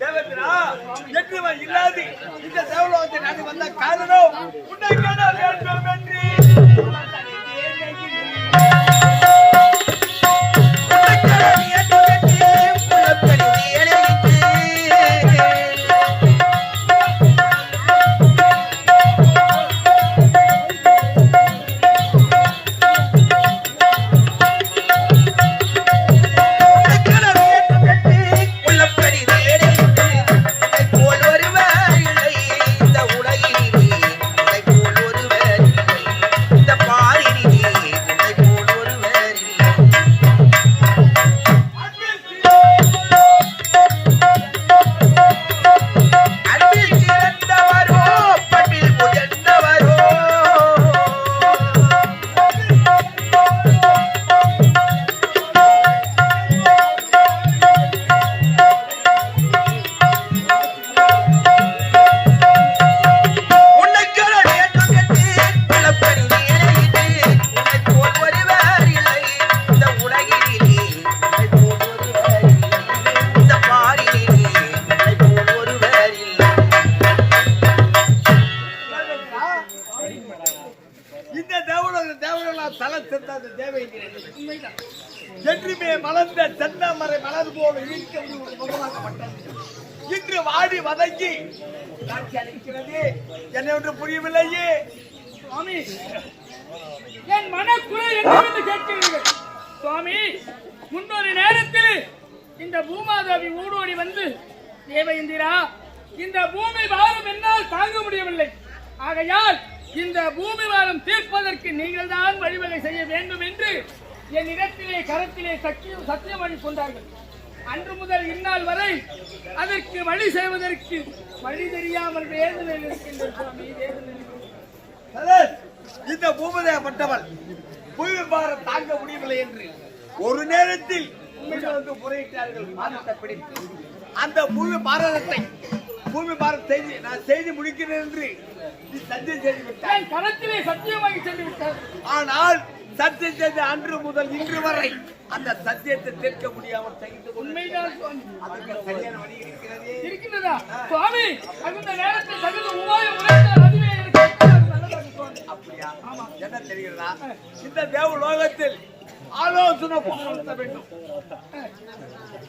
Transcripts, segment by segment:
தேவத்தினா என்றும் இல்லாது இந்த தேவலோகத்தை நாடு வந்த காரணம் உன்னை மலர் போல இருக்க முகமாக்கப்பட்டது. இன்று வாடி வதங்கி காட்சி அளிக்கிறது. என்ன ஒன்று புரியவில்லையே. சுவாமி என் மனக்குறை என்னவென்று கேட்கிறீர்கள்? சுவாமி முன்னொரு நேரத்தில் இந்த பூமாதேவி ஊடோடி வந்து தேவேந்திரா இந்த பூமி வாரம் என்னால் தாங்க முடியவில்லை. ஆகையால் இந்த பூமி வாரம் தீர்ப்பதற்கு நீங்கள் தான் வழிவகை செய்ய வேண்டும் என்று என் இடத்திலே கரத்திலே சத்தியம் சத்தியம் அளித்துக் கொண்டார்கள் அன்று முதல் இந்நாள் வரை அதற்கு வழி செய்வதற்கு வழி தெரியாமல் வேதனை இருக்கின்ற சுவாமி வேதனை இந்த பூமதேயப்பட்டவள் பூமி பாரம் தாங்க முடியவில்லை என்று ஒரு நேரத்தில் வந்து முறையிட்டார்கள் பாரத்தை பிடித்து. அந்த பூமி பாரதத்தை பூமி பாரத் செய்தி நான் செய்தி முடிக்கிறேன் என்று சத்தியம் செய்து விட்டாய் என் கரத்திலே சத்தியமாகி சென்று விட்டார் ஆனால் சத்தியம் செய்த அன்று முதல் இன்று வரை அந்த சத்தியத்தை தீர்க்க முடியாமல் தகித்து உண்மைதான் சரியான வழி இருக்கிறதே. சுவாமி நேரத்தில் தகுந்த உரைத்தால் அதுவே அப்படியா? என்ன தெரிகிறதா? இந்த தேவ லோகத்தில் ஆலோசனை நடத்த வேண்டும்.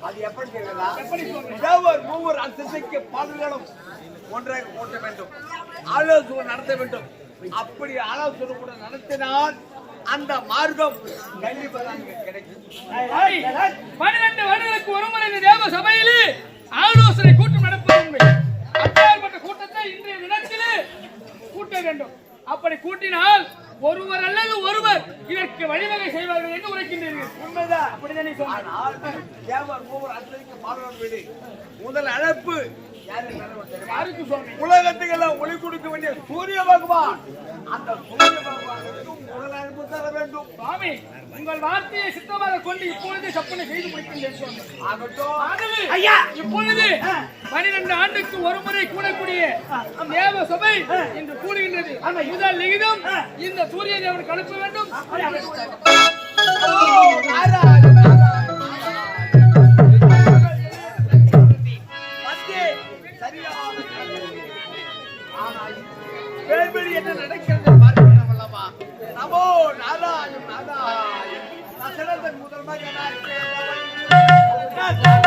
அது எப்படி தெரிகிறதா? தேவர் மூவர் அந்தஸ்தைக்கு பாடல்களும் ஒன்றாக போட்ட வேண்டும். ஆலோசனை நடத்த வேண்டும். அப்படி ஆலோசனை கூட நடத்தினால் அந்த மார்க்கம் பன்னிரண்டு வருடங்களுக்கு ஒருமுறை இந்த தேவ சபையிலே ஆலோசனை கூட்டம் நடப்பது அப்பேற்பட்ட கூட்டத்தை இன்றைய தினத்திலே கூட்ட வேண்டும். அப்படி கூட்டினால் ஒருவர் அல்லது ஒருவர் இதற்கு வழிவகை செய்வார்கள் என்று உரைக்கின்றீர்கள். உண்மைதான் அப்படித்தானே சொன்னார். முதல் அழைப்பு? யாருக்கு சுவாமி உலகத்துக்கெல்லாம் ஒளி கொடுக்க வேண்டிய சூரிய பகவான். அந்த சூரிய சுவாமி உங்கள் வார்த்தையை சித்தமாக கொண்டு இப்பொழுதே சப்பனை செய்து ஆகட்டும். ஆகவே, இப்பொழுது பனிரெண்டு ஆண்டுக்கு ஒரு முறை கூடக்கூடிய தேவ சபை இன்று கூடுகின்றது. முதல் லிகிதம் இந்த சூரிய தேவனுக்கு அனுப்ப வேண்டும். சரியான என்ன நடக்கிறது? நமோ நாராயண் நாராயண் தசரதன் முதல் மகனாய் பிறந்தவன்.